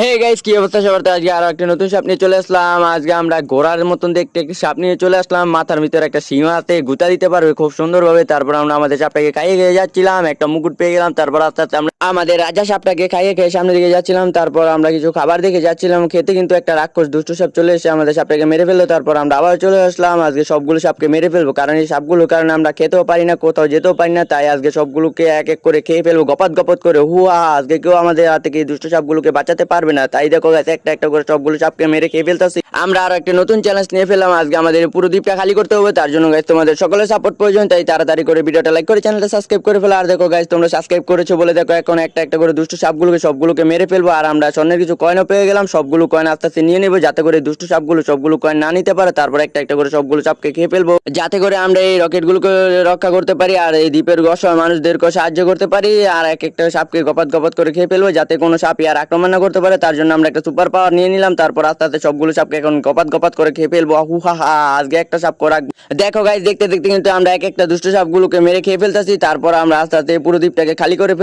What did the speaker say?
Hey guys কি অবস্থা সবার? আজকে আরও একটা নতুন সাপ নিয়ে চলে আসলাম। আজকে আমরা ঘোড়ার মতন দেখতে একটা সাপ নিয়ে চলে আসলাম। মাথার ভিতরে একটা সীমা আছে, গুতা দিতে পারবে খুব সুন্দরভাবে। তারপর আমরা আমাদের সাপটাকে খাইয়ে খেয়ে যাচ্ছিলাম, একটা মুকুট পেয়ে গেলাম। তারপর আস্তে আস্তে আমরা আমাদের রাজা সাপটাকে খাইয়ে খেয়ে সামনের দিকে যাচ্ছিলাম, তারপর আমরা কিছু খাবার দেখে যাচ্ছিলাম, খেতে কিন্তু একটা রাক্ষস দুষ্ট সাপ চলে এসে আমাদের সাপটাকে মেরে ফেলল, তারপর আমরা আবার চলে আসলাম, আজকে সবগুলো সাপকে মেরে ফেলব, কারণ এই সাপগুলোর কারণে আমরা খেতেও পারি না, কোথাও যেতেও পারি না, তাই আজকে সবগুলোকে এক এক করে খেয়ে ফেলব, গপাত গপাত করে, হুয়া, আজকে কেউ আমাদের হাত এই দুষ্ট সাপগুলোকে বাঁচাতে পারবে না, তাই দেখো গাছ একটা একটা করে সবগুলো সাপকে মেরে খেয়ে ফেলতেছি। আমরা আর একটা নতুন চ্যালেঞ্জ নিয়ে ফেললাম, আজকে আমাদের পুরো দ্বীপটা খালি করতে হবে, তার জন্য গাছ তোমাদের সকলের সাপোর্ট প্রয়োজন, তাই তাড়াতাড়ি করে ভিডিওটা লাইক করে চ্যানেলটা সাবস্ক্রাইব করে ফেলো, আর দেখো গাছ তোমরা সাবস্ক্রাইব করেছ বলে দেখো, এখন একটা একটা করে দুষ্ট সাপগুলোকে সবগুলোকে মেরে ফেলব, আর আমরা স্বর্ণের কিছু কয়েনও পেয়ে গেলাম, সবগুলো কয়েন আস্তে আস্তে নিয়ে নেব, যাতে করে দুষ্ট সাপগুলো সবগুলো কয়েন না নিতে পারে, তারপর একটা একটা করে সবগুলো সাপকে খেয়ে ফেলব, যাতে করে আমরা এই রকেটগুলোকে রক্ষা করতে পারি, আর এই দ্বীপের অসহায় মানুষদেরকে সাহায্য করতে পারি, আর এক একটা সাপকে গপাত গপাত করে খেয়ে ফেলব, যাতে কোনো সাপই আর আক্রমণ না করতে পারে, তার জন্য আমরা একটা সুপার পাওয়ার নিয়ে নিলাম, তারপর আস্তে আস্তে সবগুলো সাপকে এখন গপাত গপাত করে খেয়ে ফেলব হু হা হা, আজকে একটা সাপ করা দেখো গাইজ দেখতে দেখতে কিন্তু আমরা এক একটা দুষ্ট সাপগুলোকে মেরে খেয়ে ফেলতেছি, তারপর আমরা আস্তে আস্তে পুরো দ্বীপটাকে খালি করে